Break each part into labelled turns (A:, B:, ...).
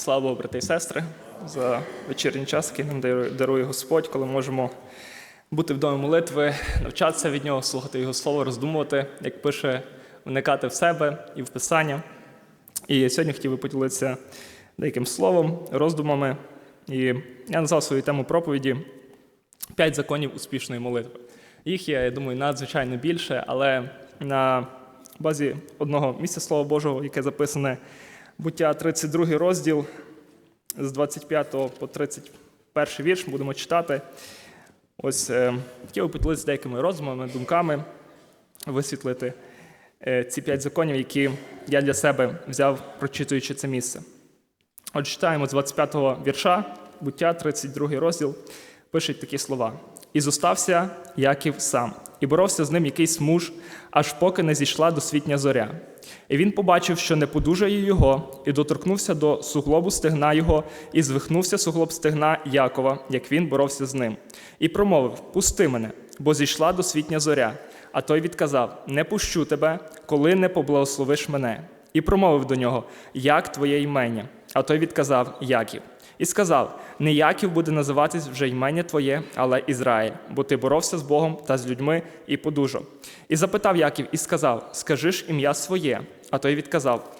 A: Слава Богу, брати і сестри, за вечірній час, який нам дарує- Господь, коли можемо бути в домі молитви, навчатися від нього, слухати його слово, роздумувати, як пише, вникати в себе і в Писання. І сьогодні хотів би поділитися деяким словом, роздумами. І я назвав свою тему проповіді П'ять законів успішної молитви. Їх є, я думаю, надзвичайно більше, але на базі одного місця Слова Божого, яке записане буття 32 розділ з 25 по 31 вірш, будемо читати. Ось е, хотів би поділитися деякими роздумами, думками, висвітлити е, ці п'ять законів, які я для себе взяв, прочитуючи це місце. Отже, читаємо з 25-го вірша, буття, 32 розділ, пишуть такі слова: І зостався Яків сам, і боровся з ним якийсь муж, аж поки не зійшла досвітня зоря. І він побачив, що не подужає його, і доторкнувся до суглобу стегна його, і звихнувся суглоб стегна Якова, як він боровся з ним. І промовив: Пусти мене, бо зійшла досвітня зоря. А той відказав: Не пущу тебе, коли не поблагословиш мене. І промовив до нього: Як твоє імення? А той відказав Яків. І сказав: Не Яків буде називатись вже імення твоє, але Ізраїль, бо ти боровся з Богом та з людьми і подужав. І запитав Яків і сказав: Скажи ж ім'я своє. А той відказав: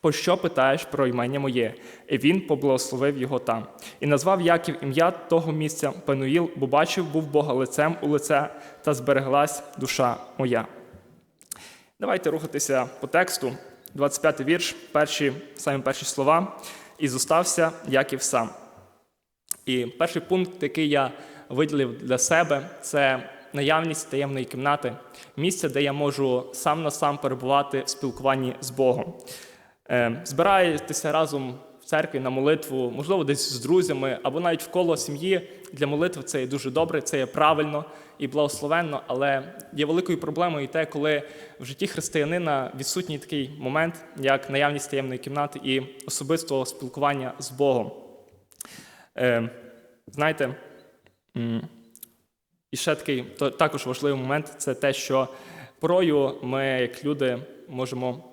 A: Пощо питаєш про імення моє? І він поблагословив його там. І назвав Яків ім'я того місця Пенуїл, бо бачив був Бога лицем у лице, та збереглась душа моя. Давайте рухатися по тексту. 25 вірш, перші, самі перші слова. І зостався Яків сам. І перший пункт, який я виділив для себе, це наявність таємної кімнати, місця, де я можу сам на сам перебувати в спілкуванні з Богом. Е, Збираєтеся разом церкві на молитву, можливо, десь з друзями або навіть в коло сім'ї для молитви це є дуже добре, це є правильно і благословенно, але є великою проблемою і те, коли в житті християнина відсутній такий момент, як наявність таємної кімнати і особистого спілкування з Богом. Е, знаєте, і ще такий також важливий момент це те, що порою ми, як люди, можемо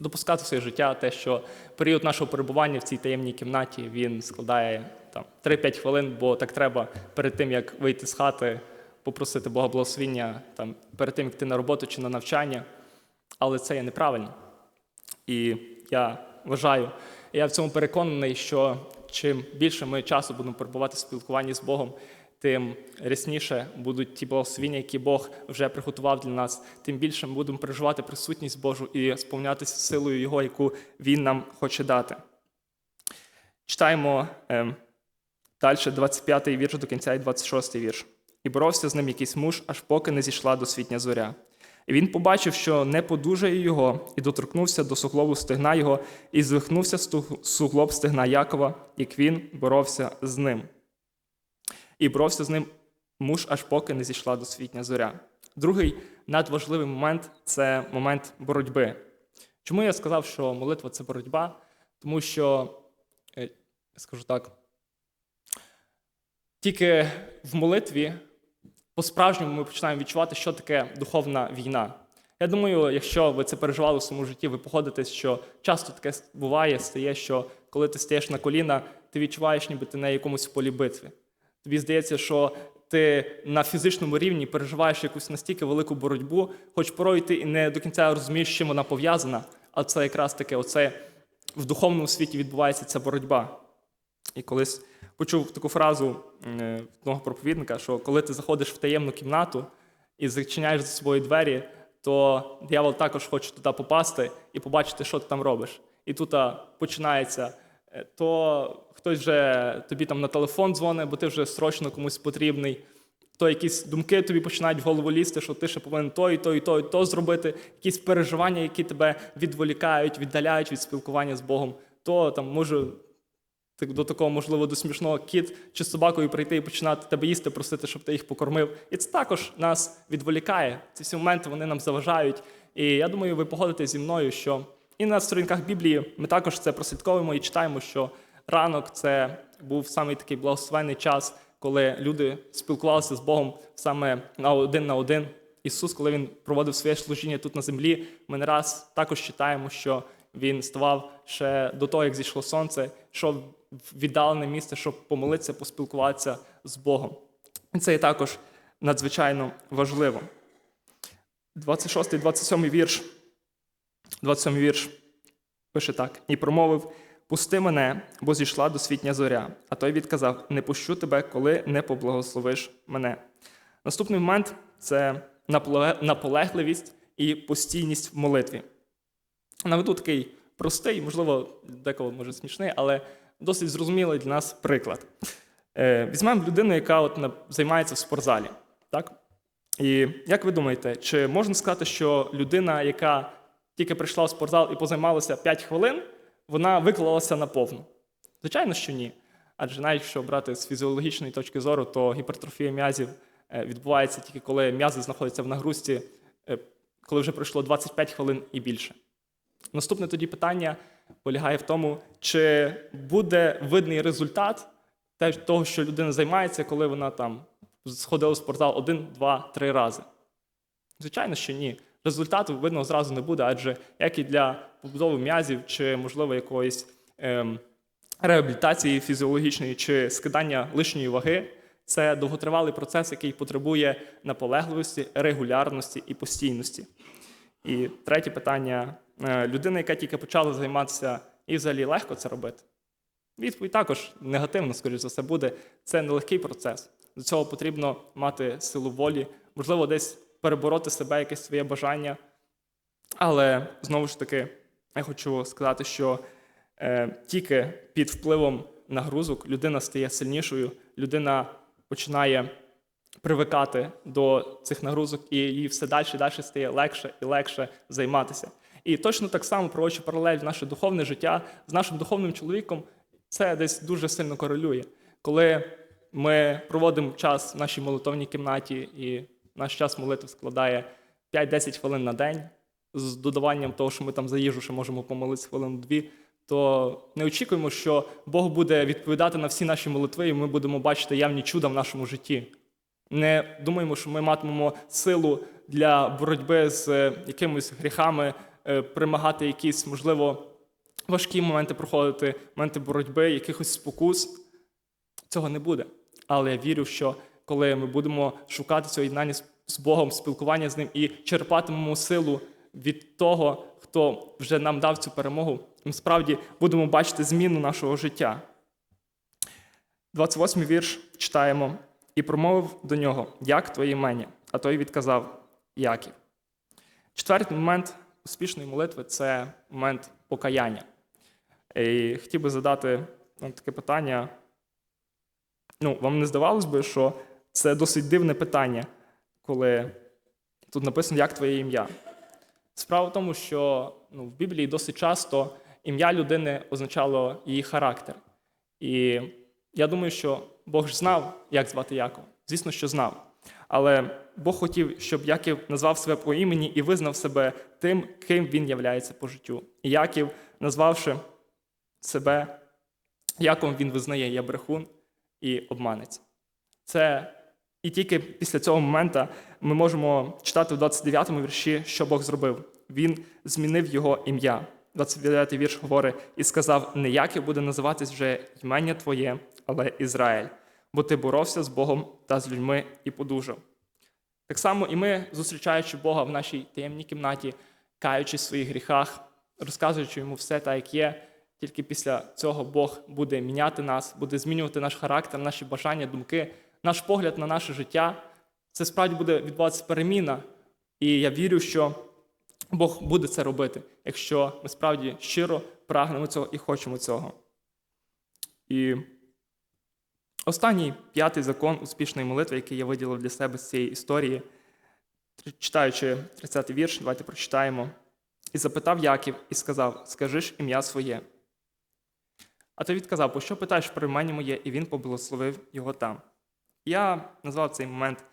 A: допускати в своє життя те, що період нашого перебування в цій таємній кімнаті він складає там 3-5 хвилин, бо так треба перед тим, як вийти з хати, попросити Бога благословіння там, перед тим, як йти на роботу чи на навчання. Але це є неправильно. І я вважаю, я в цьому переконаний, що чим більше ми часу будемо перебувати в спілкуванні з Богом, тим рясніше будуть ті благословіння, які Бог вже приготував для нас, тим більше ми будемо переживати присутність Божу і сповнятися силою Його, яку Він нам хоче дати. Читаємо е, далі 25-й вірш до кінця і 26-й вірш. І боровся з ним якийсь муж, аж поки не зійшла досвітня зоря. І він побачив, що не подужає його, і доторкнувся до суглобу стегна його, і звихнувся суглоб стегна Якова, як він боровся з ним. І боровся з ним муж, аж поки не зійшла досвітня зоря. Другий надважливий момент це момент боротьби. Чому я сказав, що молитва це боротьба? Тому що, е, скажу так, тільки в молитві по-справжньому ми починаємо відчувати, що таке духовна війна. Я думаю, якщо ви це переживали в своєму житті, ви погодитесь, що часто таке буває, стає, що коли ти стаєш на коліна, ти відчуваєш, ніби ти на якомусь полі битви. Тобі здається, що ти на фізичному рівні переживаєш якусь настільки велику боротьбу, хоч порой ти і не до кінця розумієш, з чим вона пов'язана, а це якраз таке, оце в духовному світі відбувається ця боротьба. І колись почув таку фразу е, одного проповідника, що коли ти заходиш в таємну кімнату і зачиняєш за собою двері, то диявол також хоче туди попасти і побачити, що ти там робиш. І тут починається, то хтось вже тобі там на телефон дзвонить, бо ти вже срочно комусь потрібний. То якісь думки тобі починають в голову лізти, що ти ще повинен то, і то, і то, і то зробити, якісь переживання, які тебе відволікають, віддаляють від спілкування з Богом, то там може до такого, можливо, до смішного кіт чи з собакою прийти і починати тебе їсти, просити, щоб ти їх покормив. І це також нас відволікає. Ці всі моменти вони нам заважають. І я думаю, ви погодитесь зі мною, що і на сторінках Біблії ми також це прослідковуємо і читаємо, що ранок це був самий такий благословенний час, коли люди спілкувалися з Богом саме на один на один. Ісус, коли він проводив своє служіння тут на землі, ми не раз також читаємо, що він ставав ще до того, як зійшло сонце, йшов в віддалене місце, щоб помолитися, поспілкуватися з Богом. І це є також надзвичайно важливо. 26 27 вірш. 27 вірш пише так: і промовив: Пусти мене, бо зійшла досвітня зоря. А той відказав: Не пущу тебе, коли не поблагословиш мене. Наступний момент це наполегливість і постійність в молитві. Наведу такий простий, можливо, деколи може смішний, але досить зрозумілий для нас приклад. Е, Візьмемо людину, яка от займається в спортзалі. Так? І як ви думаєте, чи можна сказати, що людина, яка тільки прийшла в спортзал і позаймалася 5 хвилин, вона виклалася на повну? Звичайно, що ні. Адже навіть якщо брати з фізіологічної точки зору, то гіпертрофія м'язів е, відбувається тільки коли м'язи знаходяться в нагрузці, е, коли вже пройшло 25 хвилин і більше. Наступне тоді питання полягає в тому, чи буде видний результат того, що людина займається, коли вона там сходила в спортзал один, два, три рази. Звичайно, що ні. Результату видно зразу не буде, адже як і для побудови м'язів, чи, можливо, якоїсь ем, реабілітації фізіологічної, чи скидання лишньої ваги, це довготривалий процес, який потребує наполегливості, регулярності і постійності. І третє питання: Е, людина, яка тільки почала займатися, і взагалі легко це робити. Відповідь також негативно, скоріш за все, буде. Це нелегкий процес. До цього потрібно мати силу волі, можливо, десь перебороти себе, якесь своє бажання. Але знову ж таки, я хочу сказати, що е, тільки під впливом нагрузок людина стає сильнішою, людина починає привикати до цих нагрузок, і їй все далі і далі стає легше і легше займатися. І точно так само, проводячи паралель в наше духовне життя з нашим духовним чоловіком, це десь дуже сильно корелює. Коли ми проводимо час в нашій молитовній кімнаті, і наш час молитви складає 5-10 хвилин на день, з додаванням того, що ми там за їжу ще можемо помолитися хвилин-дві, то не очікуємо, що Бог буде відповідати на всі наші молитви, і ми будемо бачити явні чуда в нашому житті. Не думаємо, що ми матимемо силу для боротьби з е, якимись гріхами, е, примагати якісь, можливо, важкі моменти проходити, моменти боротьби, якихось спокус. Цього не буде. Але я вірю, що коли ми будемо шукати цього єднання з- Богом, спілкування з ним і черпатимемо силу від того, хто вже нам дав цю перемогу, ми справді будемо бачити зміну нашого життя. 28 вірш читаємо. І промовив до нього, як твоє імення? А той відказав Яків. Четвертий момент успішної молитви це момент покаяння. І хотів би задати вам таке питання. Ну, вам не здавалось би, що це досить дивне питання, коли тут написано, як твоє ім'я. Справа в тому, що ну, в Біблії досить часто ім'я людини означало її характер. І я думаю, що Бог ж знав, як звати Якова. Звісно, що знав. Але Бог хотів, щоб Яків назвав себе по імені і визнав себе тим, ким він являється по життю. І Яків, назвавши себе Яковом, він визнає я брехун і обманець. Це і тільки після цього моменту ми можемо читати в 29-му вірші, що Бог зробив. Він змінив його ім'я. 29-й вірш говорить і сказав: не Яків буде називатись вже імення твоє, але Ізраїль, бо ти боровся з Богом та з людьми і подужав. Так само і ми, зустрічаючи Бога в нашій таємній кімнаті, каючись в своїх гріхах, розказуючи йому все так, як є, тільки після цього Бог буде міняти нас, буде змінювати наш характер, наші бажання, думки, наш погляд на наше життя. Це справді буде відбуватися переміна. І я вірю, що Бог буде це робити, якщо ми справді щиро прагнемо цього і хочемо цього. І останній п'ятий закон успішної молитви, який я виділив для себе з цієї історії, читаючи 30-й вірш, давайте прочитаємо. І запитав Яків і сказав: Скажи ж ім'я своє. А той відказав, по що питаєш про імені моє, і він поблагословив його там. Я назвав цей момент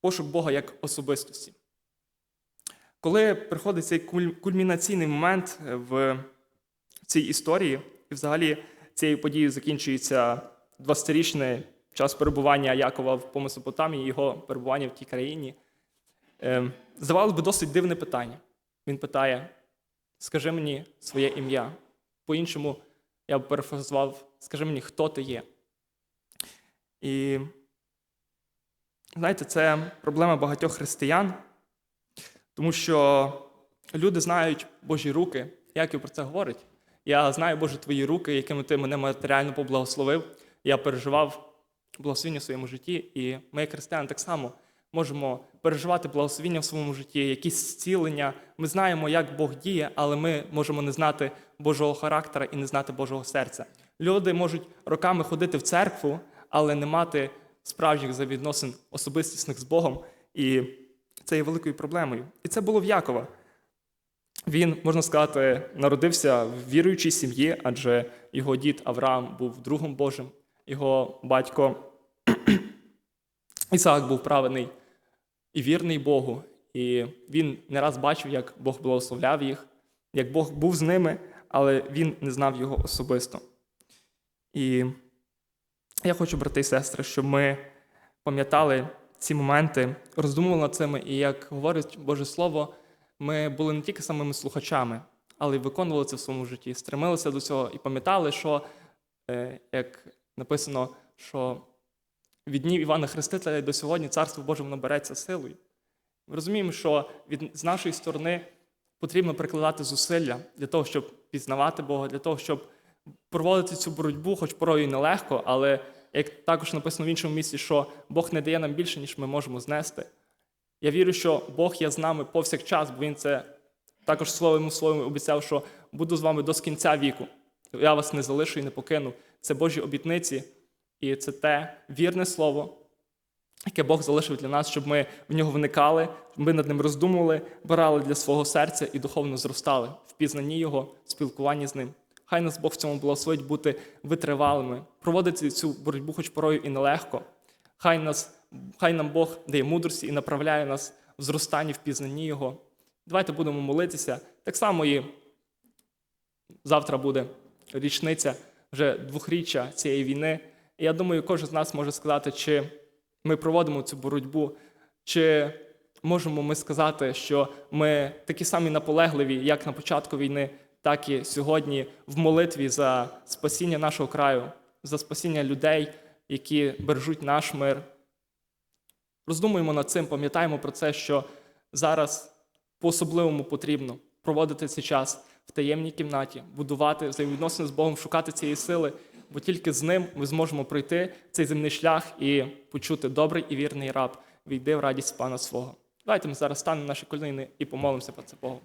A: пошук Бога як особистості. Коли приходить цей кульмінаційний момент е, в цій історії, і взагалі цією подією закінчується 20-річний час перебування Якова в Месопотамії, його перебування в тій країні, е, здавалося б, досить дивне питання. Він питає: скажи мені своє ім'я. По-іншому я б перефразував, скажи мені, хто ти є. І знаєте, це проблема багатьох християн, тому що люди знають Божі руки. Яків про це говорить. Я знаю, Боже, твої руки, якими ти мене матеріально поблагословив. Я переживав благословіння в своєму житті, і ми, як християни, так само можемо переживати благословіння в своєму житті, якісь зцілення. Ми знаємо, як Бог діє, але ми можемо не знати Божого характера і не знати Божого серця. Люди можуть роками ходити в церкву, але не мати справжніх завідносин особистісних з Богом. І це є великою проблемою. І це було в Якова. Він, можна сказати, народився в віруючій сім'ї, адже його дід Авраам був другом Божим, його батько Ісаак був праведний і вірний Богу. І він не раз бачив, як Бог благословляв їх, як Бог був з ними, але він не знав його особисто. І я хочу, брати і сестри, щоб ми пам'ятали ці моменти, роздумували над цими, і як говорить Боже Слово, ми були не тільки самими слухачами, але й виконували це в своєму житті, стремилися до цього і пам'ятали, що, е, як написано, що від днів Івана Хрестителя до сьогодні Царство Боже воно береться силою. Ми розуміємо, що від, з нашої сторони потрібно прикладати зусилля для того, щоб пізнавати Бога, для того, щоб проводити цю боротьбу, хоч порою і нелегко, але як також написано в іншому місці, що Бог не дає нам більше, ніж ми можемо знести. Я вірю, що Бог є з нами повсякчас, бо Він це також словом словом обіцяв, що буду з вами до кінця віку. Я вас не залишу і не покину. Це Божі обітниці, і це те вірне слово, яке Бог залишив для нас, щоб ми в нього вникали, ми над ним роздумували, брали для свого серця і духовно зростали в пізнанні Його, спілкуванні з ним. Хай нас Бог в цьому благословить бути витривалими, проводити цю боротьбу, хоч порою і нелегко. Хай, нас, хай нам Бог дає мудрості і направляє нас в зростанні, в пізнанні Його. Давайте будемо молитися. Так само і завтра буде річниця вже двохріччя цієї війни. І я думаю, кожен з нас може сказати, чи ми проводимо цю боротьбу, чи можемо ми сказати, що ми такі самі наполегливі, як на початку війни, так і сьогодні в молитві за спасіння нашого краю, за спасіння людей, які бережуть наш мир. Роздумуємо над цим, пам'ятаємо про це, що зараз по-особливому потрібно проводити цей час в таємній кімнаті, будувати взаємовідносини з Богом, шукати цієї сили, бо тільки з ним ми зможемо пройти цей земний шлях і почути добрий і вірний раб, війди в радість пана свого. Давайте ми зараз станемо наші коліни і помолимося про це Богу.